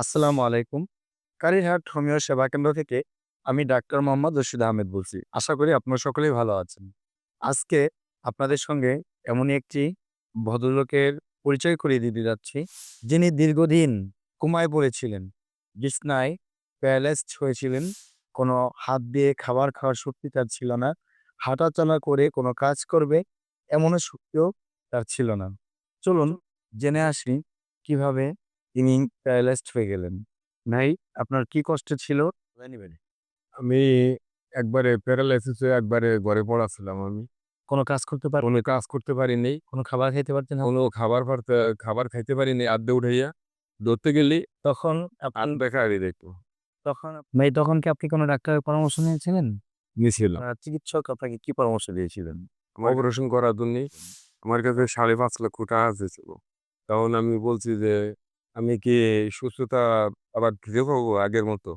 আসসালামু আলাইকুম। কারিরহাট হোমিও সেবা কেন্দ্র থেকে আমি ডাক্তার মোহাম্মদ রশিদ আহমেদ বলছি। আশা করি আপনারা সকলেই ভালো আছেন। আজকে আপনাদের সঙ্গে এমনই একটি ভদ্রলোকের পরিচয় করিয়ে দিতে যাচ্ছি, যিনি দীর্ঘদিন কুমায় পড়েছিলেন। বিছনায় প্যারালাইজড হয়েছিলেন। কোনো হাত দিয়ে খাবার খাওয়ার শক্তি তার ছিল না। হাঁটাচলা করে কোনো কাজ করবে এমনও শক্তিও তার ছিল না। চলুন জেনে আসি কীভাবে তিনি প্যারালাইজড হয়ে গেলেন। ভাই আপনার কি কষ্ট ছিল? আমি একবারে প্যারালাইসিস হয়ে একবারে ঘরে পড়া ছিলাম আমি। কোনো কাজ করতে পার কোনো কাজ করতে পারিনি। কোনো খাবার খাইতে পারতেন না? কোনো খাবার পারতে খাবার খাইতে পারিনি আদ্দে উঠাইয়া। ধরতে গেলি তখন আপনি দেখা হারি দেখতো। তখন ভাই তখন কি আপনি কোনো ডাক্তারের পরামর্শ নিয়েছিলেন? নিছিলাম। আ চিকিৎসক আপনাকে কি পরামর্শ দিয়েছিলেন? অপারেশন করার জন্য আমার কাছে সাড়ে পাঁচ লক্ষ টাকা চেয়েছিল। তখন আমি বলছি যে আমি কি সুস্থতা আবার ফিরে পাবো আগের মতো?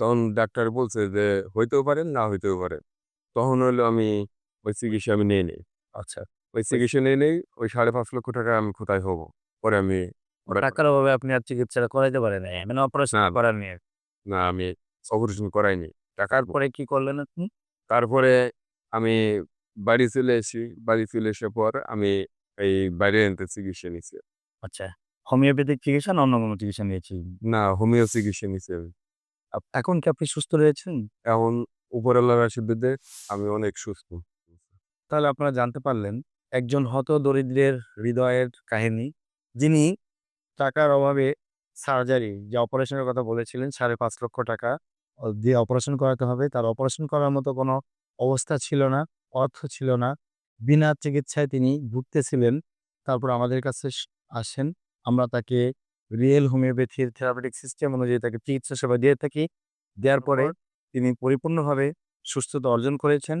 তখন ডাক্তার বলছে যে হইতেও পারেন না হইতেও পারে। তখন হইল আমি ওই চিকিৎসা আমি নিয়ে নিই আচ্ছা। ওই চিকিৎসা নিয়ে নেই ওই সাড়ে পাঁচ লক্ষ টাকা আমি কোথায় হব? পরে আমি টাকার অভাবে আপনি আর চিকিৎসাটা করাইতে পারেন। মানে অপারেশন না। করার নিয়ে। না আমি অপারেশন করাইনি। টাকার পরে কি করলেন আপনি? তারপরে আমি বাড়ি চলে এসি। বাড়ি চলে আসার পর আমি এই বাইরে চিকিৎসা নিছি। আচ্ছা। হোমিওপ্যাথিক চিকিৎসা না অন্য কোনো চিকিৎসা নিয়েছি না হোমিও চিকিৎসা নিছি আমি। আপ এখন কি আপনি সুস্থ রয়েছেন? এখন উপরওয়ালার আশীর্বাদে আমি অনেক সুস্থ। তাহলে আপনারা জানতে পারলেন একজন হত দরিদ্রের হৃদয়ের কাহিনী। যিনি টাকার অভাবে সার্জারি যে অপারেশনের কথা বলেছিলেন ৳৫.৫ লক্ষ টাকা দিয়ে অপারেশন করাতে হবে। তার অপারেশন করার মতো কোনো অবস্থা ছিল না, অর্থ ছিল না। বিনা চিকিৎসায় তিনি ভুগতেছিলেন। তারপর আমাদের কাছে স আসেন। আমরা তাকে রিয়েল হোমিওপ্যাথির থেরাপিউটিক সিস্টেম অনুযায়ী তাকে চিকিৎসা সেবা দিয়ে থাকি। দেওয়ার পরে তিনি পরিপূর্ণভাবে সুস্থতা অর্জন করেছেন।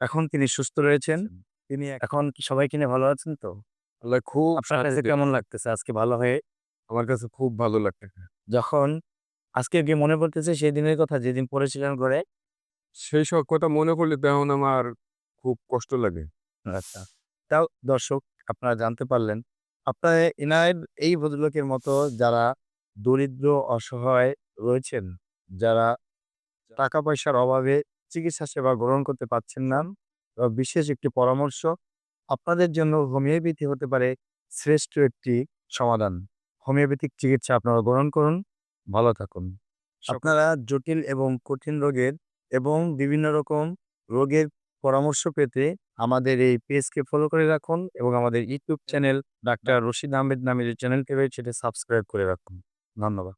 এখন তিনি সুস্থ রয়েছেন। তিনি এখন সবাই কিনে ভালো আছেন তো? আল্লাহ খুব আপনার কাছে কেমন লাগতেছে আজকে ভালো হয়ে? আমার কাছে খুব ভালো লাগতেছে। যখন আজকে কি মনে পড়তেছে সেই দিনের কথা যেদিন পড়েছিলেন ঘরে? সেই সব কথা মনে পড়লে তখন আমার খুব কষ্ট লাগে। আচ্ছা। তাও দর্শক আপনারা জানতে পারলেন। আপনারা এনার এই ভদ্রলোকের মতো যারা দরিদ্র, অসহায় রয়েছেন, যারা টাকা পয়সার অভাবে চিকিৎসা সেবা গ্রহণ করতে পারছেন না, বিশেষ একটি পরামর্শ আপনাদের জন্য হোমিওপ্যাথি হতে পারে শ্রেষ্ঠ একটি সমাধান। হোমিওপ্যাথিক চিকিৎসা আপনারা গ্রহণ করুন, ভালো থাকুন। আপনারা জটিল এবং কঠিন রোগের এবং বিভিন্ন রকম রোগের পরামর্শ পেতে আমাদের এই পেজকে ফলো করে রাখুন এবং আমাদের YouTube channel doctor Rashid Ahmed নামের যে চ্যানেলটি রয়েছে সেটা সাবস্ক্রাইব করে রাখুন। ধন্যবাদ।